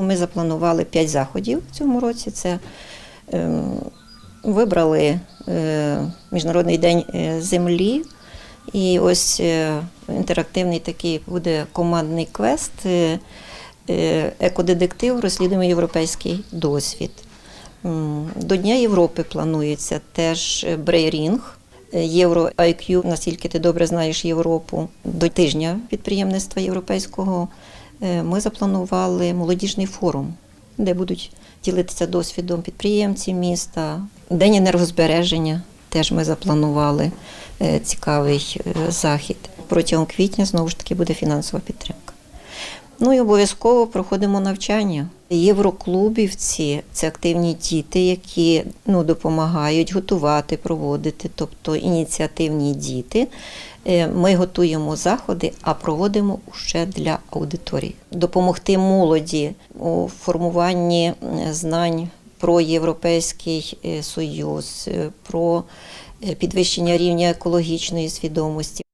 Ми запланували п'ять заходів в цьому році. Це ем, вибрали е, Міжнародний день е, землі. І ось е, інтерактивний такий буде командний квест е, е, екодетектив розслідуємо європейський досвід. До Дня Європи планується теж брейрінг. Євро IQ, наскільки ти добре знаєш Європу, до тижня підприємництва європейського е, ми запланували молодіжний форум, де будуть ділитися досвідом підприємці міста. День енергозбереження теж ми запланували е, цікавий е, захід. Протягом квітня знову ж таки буде фінансова підтримка. Ну і обов'язково проходимо навчання. Євроклубівці це активні діти, які ну, допомагають готувати, проводити, тобто ініціативні діти. Е, Ми готуємо заходи, а проводимо ще для аудиторії. Допомогти молоді у формуванні знань про Європейський е, Союз, е, про підвищення рівня екологічної свідомості.